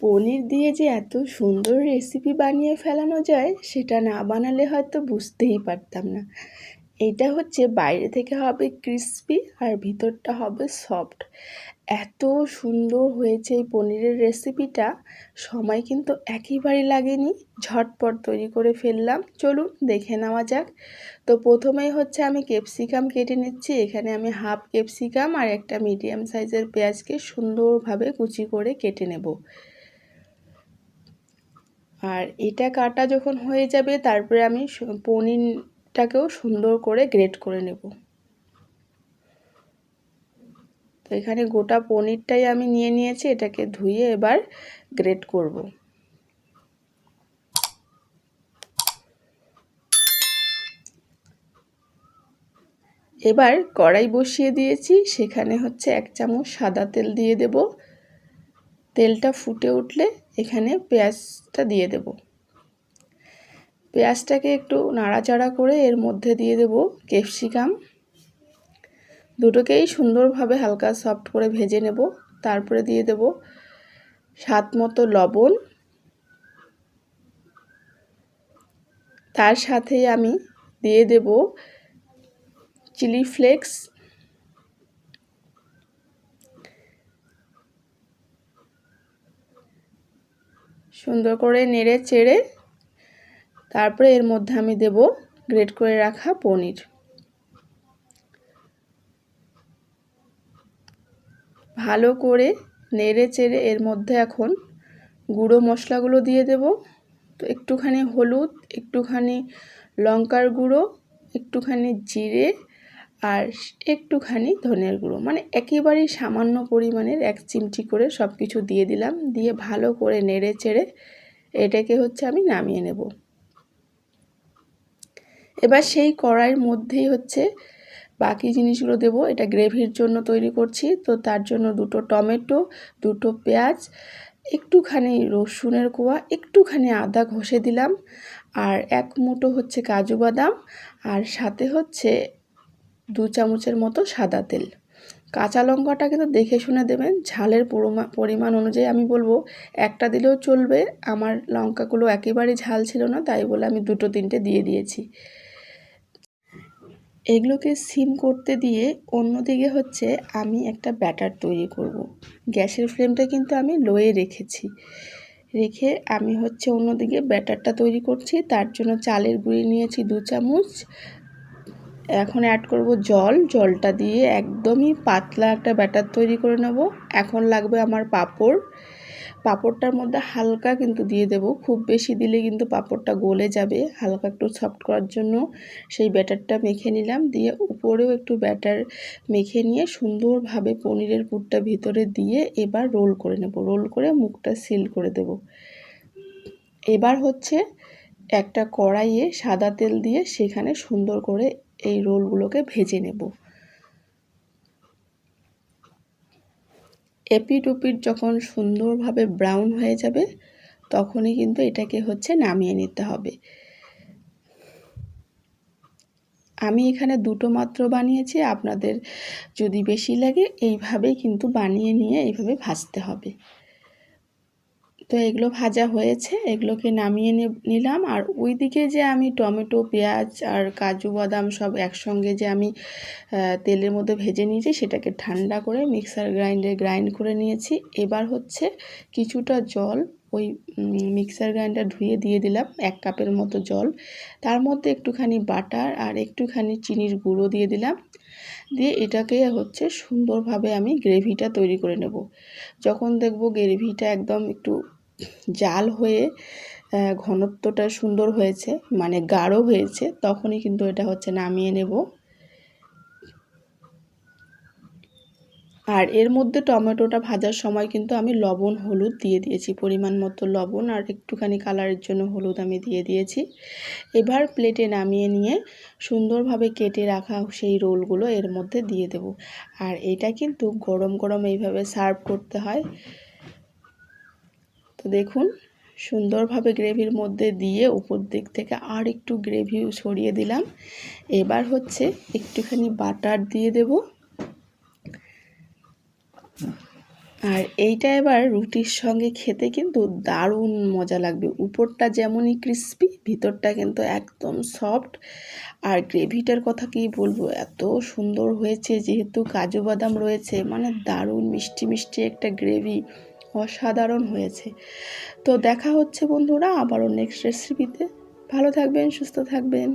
পনির দিয়ে যে এত সুন্দর রেসিপি বানিয়ে ফেলানো যায়, সেটা না বানালে হয়তো বুঝতেই পারতাম না। এটা হচ্ছে বাইরে থেকে হবে ক্রিস্পি আর ভিতরটা হবে সফট এত সুন্দর হয়েছে এই পনিরের রেসিপিটা সময় কিন্তু একেবারে লাগেনি। ঝটপট তৈরি করে ফেললাম। চলুন দেখে নেওয়া যাক। তো প্রথমেই হচ্ছে আমি ক্যাপসিকাম কেটে নিচ্ছি। এখানে আমি হাফ ক্যাপসিকাম আর একটা মিডিয়াম সাইজের পেঁয়াজকে সুন্দরভাবে কুচি করে কেটে নেব। আর এটা কাটা যখন হয়ে যাবে, তারপরে আমি পনিরটাকেও সুন্দর করে গ্রেট করে নেব। তো এখানে গোটা পনিরটাই আমি নিয়ে নিয়েছি, এটাকে ধুয়ে এবার গ্রেট করব। এবার কড়াই বসিয়ে দিয়েছি, সেখানে হচ্ছে এক চামচ সাদা তেল দিয়ে দেব। তেলটা ফুটে উঠলে এখানে পেঁয়াজটা দিয়ে দেব। পেঁয়াজটাকে একটু নাড়াচাড়া করে এর মধ্যে দিয়ে দেব ক্যাপসিকাম। দুটোকেই সুন্দরভাবে হালকা সফট করে ভেজে নেব। তারপরে দিয়ে দেব স্বাদ মতো লবণ। তার সাথে আমি দিয়ে দেব চিলি ফ্লেক্স। সুন্দর করে নেড়ে চেড়ে তারপরে এর মধ্যে আমি দেব গ্রেট করে রাখা পনির। ভালো করে নেড়ে চেড়ে এর মধ্যে এখন গুঁড়ো মশলাগুলো দিয়ে দেব। তো একটুখানি হলুদ, একটুখানি লঙ্কার গুঁড়ো, একটুখানি জিরে আর একটুখানি ধনের গুঁড়ো। মানে একেবারেই সামান্য পরিমাণের এক চিমটি করে সব কিছু দিয়ে দিলাম। দিয়ে ভালো করে নেড়ে চেড়ে এটাকে হচ্ছে আমি নামিয়ে নেব। এবার সেই কড়াইয়ের মধ্যেই হচ্ছে বাকি জিনিসগুলো দেব। এটা গ্রেভির জন্য তৈরি করছি। তো তার জন্য দুটো টমেটো, দুটো পেঁয়াজ, একটুখানি রসুনের কোয়া, একটুখানি আদা ঘষে দিলাম। আর এক মুঠো হচ্ছে কাজু বাদাম। আর সাথে হচ্ছে দু চামচের মতো সাদা তেল। কাঁচা লঙ্কাটা কিন্তু দেখে শুনে দেবেন। ঝালের পরিমাণ অনুযায়ী আমি বলব, একটা দিলেও চলবে। আমার লঙ্কাগুলো একেবারেই ঝাল ছিল না, তাই বলে আমি দুটো তিনটে দিয়ে দিয়েছি। এগুলোকে সিম করতে দিয়ে অন্যদিকে হচ্ছে আমি একটা ব্যাটার তৈরি করব। গ্যাসের ফ্লেমটা কিন্তু আমি লোয়ে রেখেছি। রেখে আমি হচ্ছে অন্যদিকে ব্যাটারটা তৈরি করছি। তার জন্য চালের গুঁড়ি নিয়েছি দু চামচ। এখন অ্যাড করব জল। জলটা দিয়ে একদমই পাতলা একটা ব্যাটার তৈরি করে নেব। এখন লাগবে আমার পাঁপড়। পাঁপড়টার মধ্যে হালকা কিন্তু দিয়ে দেব। খুব বেশি দিলে কিন্তু পাঁপড়টা গলে যাবে। হালকা একটু সফট করার জন্য সেই ব্যাটারটা মেখে নিলাম। দিয়ে উপরেও একটু ব্যাটার মেখে নিয়ে সুন্দরভাবে পনিরের পুরটা ভিতরে দিয়ে এবার রোল করে নেব। রোল করে মুখটা সিল করে দেব। এবার হচ্ছে একটা কড়াইয়ে সাদা তেল দিয়ে সেখানে সুন্দর করে এই রোলগুলোকে ভেজে নেব। এপিট ওপিট যখন সুন্দরভাবে ব্রাউন হয়ে যাবে, তখনই কিন্তু এটাকে হচ্ছে নামিয়ে নিতে হবে। আমি এখানে দুটো মাত্র বানিয়েছি, আপনাদের যদি বেশি লাগে এইভাবেই কিন্তু বানিয়ে নিয়ে এইভাবে ভাজতে হবে। তো এগুলো ভাজা হয়েছে, এগুলোকে নামিয়ে নিলাম। আর ওই দিকে যে আমি টমেটো, পেঁয়াজ আর কাজু, বাদাম সব একসঙ্গে যে আমি তেলের মধ্যে ভেজে নিয়েছি, সেটাকে ঠান্ডা করে মিক্সার গ্রাইন্ডে গ্রাইন্ড করে নিয়েছি। এবার হচ্ছে কিছুটা জল, ওই মিক্সার গ্রাইন্ডার ধুয়ে দিয়ে দিলাম, এক কাপের মতো জল। তার মধ্যে একটুখানি বাটার আর একটুখানি চিনির গুঁড়ো দিয়ে দিলাম। দিয়ে এটাকে হচ্ছে সুন্দরভাবে আমি গ্রেভিটা তৈরি করে নেব। যখন দেখব গ্রেভিটা একদম একটু জাল হয়ে ঘনত্বটা সুন্দর হয়েছে মানে গাঢ় হয়েছে, তখনই কিন্তু এটা হচ্ছে নামিয়ে নেব। আর এর মধ্যে টমেটোটা ভাজার সময় কিন্তু আমি লবণ, হলুদ দিয়ে দিয়েছি, পরিমাণ মতো লবণ, আর একটুখানি কালারের জন্য হলুদ আমি দিয়ে দিয়েছি। এবার প্লেটে নামিয়ে নিয়ে সুন্দরভাবে কেটে রাখা সেই রোলগুলো এর মধ্যে দিয়ে দেব। আর এটা কিন্তু গরম গরম এইভাবে সার্ভ করতে হয়। তো দেখুন, সুন্দরভাবে গ্রেভির মধ্যে দিয়ে উপর দিক থেকে আর একটু গ্রেভি সরিয়ে দিলাম। এবার হচ্ছে একটুখানি বাটার দিয়ে দেব। আর এইটা এবার রুটির সঙ্গে খেতে কিন্তু দারুণ মজা লাগবে। উপরটা যেমনই ক্রিস্পি ভিতরটা কিন্তু একদম সফট আর গ্রেভিটার কথা কি বলব, এত সুন্দর হয়েছে, যেহেতু কাজু বাদাম রয়েছে মানে দারুণ মিষ্টি মিষ্টি একটা গ্রেভি। অসাধারণ হয়েছে। তো দেখা হচ্ছে বন্ধুরা আবারও নেক্সট রেসিপিতে ভালো থাকবেন সুস্থ থাকবেন।